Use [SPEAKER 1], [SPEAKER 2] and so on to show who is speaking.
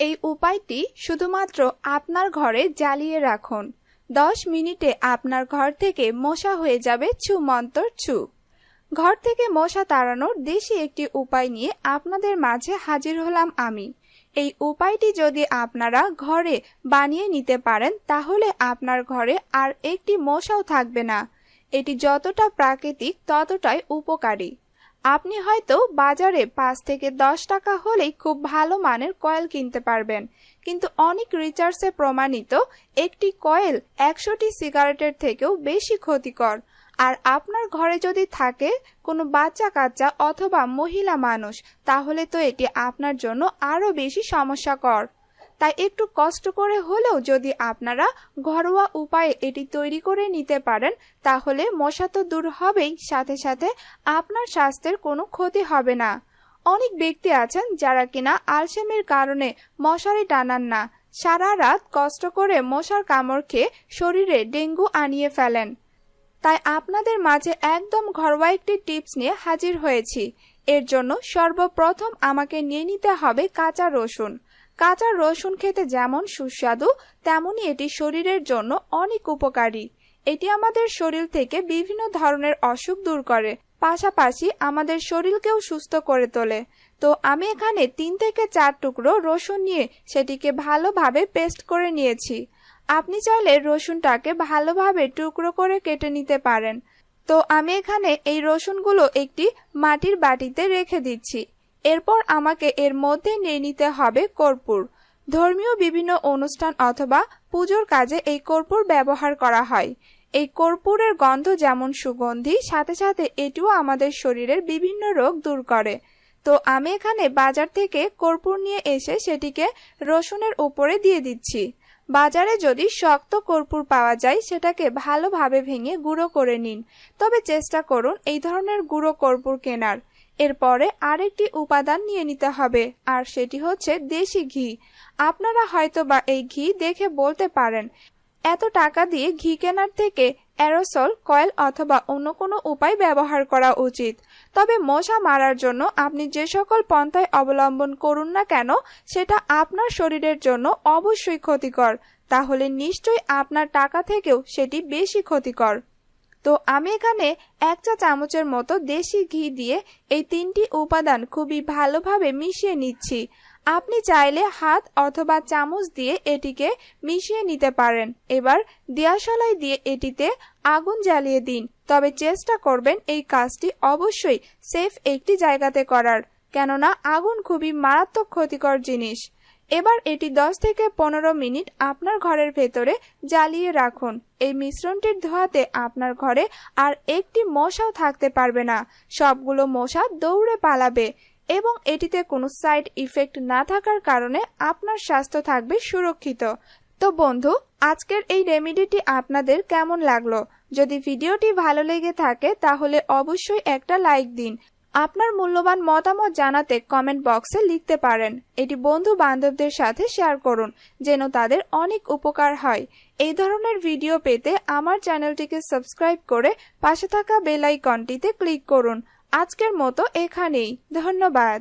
[SPEAKER 1] এই উপায়টি শুধুমাত্র আপনার ঘরে জ্বালিয়ে রাখুন। দশ মিনিটে আপনার ঘর থেকে মশা হয়ে যাবে ছু মন্তর ছু ঘর থেকে মশা তাড়ানোর দেশি একটি উপায় নিয়ে আপনাদের মাঝে হাজির হলাম আমি। এই উপায়টি যদি আপনারা ঘরে বানিয়ে নিতে পারেন, তাহলে আপনার ঘরে আর একটি মশাও থাকবে না। এটি যতটা প্রাকৃতিক, ততটাই উপকারী। আপনি হয়তো বাজারে পাঁচ থেকে দশ টাকা হলেই খুব ভালো মানের কয়েল কিনতে পারবেন। কিন্তু অনেক রিচার্জে প্রমাণিত একটি কয়েল একশোটি সিগারেটের থেকেও বেশি ক্ষতিকর। আর আপনার ঘরে যদি থাকে কোনো বাচ্চা কাচ্চা অথবা মহিলা মানুষ, তাহলে তো এটি আপনার জন্য আরও বেশি সমস্যাকর। তাই একটু কষ্ট করে হলেও যদি আপনারা ঘরোয়া উপায়ে এটি তৈরি করে নিতে পারেন, তাহলে মশা তো দূর হবেই, সাথে সাথে আপনার স্বাস্থ্যের কোনো ক্ষতি হবে না। অনেক ব্যক্তি আছেন যারা কিনা আলসেমের কারণে মশারি টানান না। সারা রাত কষ্ট করে মশার কামড় খেয়ে শরীরে ডেঙ্গু আনিয়ে ফেলেন। তাই আপনাদের মাঝে একদম ঘরোয়া একটি টিপস নিয়ে হাজির হয়েছি। এর জন্য সর্বপ্রথম আমাকে নিয়ে নিতে হবে কাঁচা রসুন। কাঁচা রসুন খেতে যেমন সুস্বাদু, তেমনি এটি শরীরের জন্য অনেক উপকারী। এটি আমাদের শরীর থেকে বিভিন্ন ধরনের অসুখ দূর করে, পাশাপাশি আমাদের শরীরকেও সুস্থ করে তোলে। তো আমি এখানে তিন থেকে চার টুকরো রসুন নিয়ে সেটিকে ভালোভাবে পেস্ট করে নিয়েছি। আপনি চাইলে রসুনটাকে ভালোভাবে টুকরো করে কেটে নিতে পারেন। তো আমি এখানে এই রসুনগুলো একটি মাটির বাটিতে রেখে দিচ্ছি। এরপর আমাকে এর মধ্যে নিয়ে নিতে হবে কর্পূর। ধর্মীয় বিভিন্ন অনুষ্ঠান অথবা পুজোর কাজে এই কর্পূর ব্যবহার করা হয়। এই কর্পূরের গন্ধ যেমন সুগন্ধি, সাথে সাথে এটিও আমাদের শরীরের বিভিন্ন রোগ দূর করে। তো আমি এখানে বাজার থেকে কর্পূর নিয়ে এসে সেটিকে রসুনের উপরে দিয়ে দিচ্ছি। বাজারে যদি শক্ত কর্পূর পাওয়া যায়, সেটাকে ভালোভাবে ভেঙে গুঁড়ো করে নিন। তবে চেষ্টা করুন এই ধরনের গুঁড়ো কর্পূর কেনার। এরপরে আরেকটি উপাদান নিয়ে নিতে হবে, আর সেটি হচ্ছে দেশি ঘি। আপনারা হয়তো বা এই ঘি দেখে বলতে পারেন, এত টাকা দিয়ে ঘি কেনার থেকে অ্যারোসল, কয়েল অথবা অন্য কোনো উপায় ব্যবহার করা উচিত। তবে মশা মারার জন্য আপনি যে সকল পন্থায় অবলম্বন করুন না কেন, সেটা আপনার শরীরের জন্য অবশ্যই ক্ষতিকর। তাহলে নিশ্চয়ই আপনার টাকা থেকেও সেটি বেশি ক্ষতিকর। তো আমি এখানে এক চা চামচের মতো দেশি ঘি দিয়ে এই তিনটি উপাদান খুবই ভালোভাবে মিশিয়ে নিচ্ছি। আপনি চাইলে হাত অথবা চামচ দিয়ে এটিকে মিশিয়ে নিতে পারেন। এবার দিয়াশলাই দিয়ে এটিতে আগুন জ্বালিয়ে দিন। তবে চেষ্টা করবেন এই কাজটি অবশ্যই সেফ একটি জায়গাতে করার। কেননা আগুন খুবই মারাত্মক ক্ষতিকর জিনিস। এবার এটি 10 থেকে পনেরো মিনিট আপনার ঘরের ভেতরে জ্বালিয়ে রাখুন। এই মিশ্রণটির ধোয়াতে আপনার ঘরে আর একটি মশাও থাকতে পারবে না। সবগুলো মশা দৌড়ে পালাবে এবং এটিতে কোনো সাইড ইফেক্ট না থাকার কারণে আপনার স্বাস্থ্য থাকবে সুরক্ষিত। তো বন্ধু, আজকের এই রেমিডিটি আপনাদের কেমন লাগল? যদি ভিডিওটি ভালো লেগে থাকে, তাহলে অবশ্যই একটা লাইক দিন আপনার মূল্যবান মতামত জানাতে কমেন্ট বক্সে লিখতে পারেন। এটি বন্ধু বান্ধবদের সাথে শেয়ার করুন, যেন তাদের অনেক উপকার হয়। এই ধরনের ভিডিও পেতে আমার চ্যানেলটিকে সাবস্ক্রাইব করে পাশে থাকা বেল আইকনটিতে ক্লিক করুন। আজকের মতো এখানেই। ধন্যবাদ।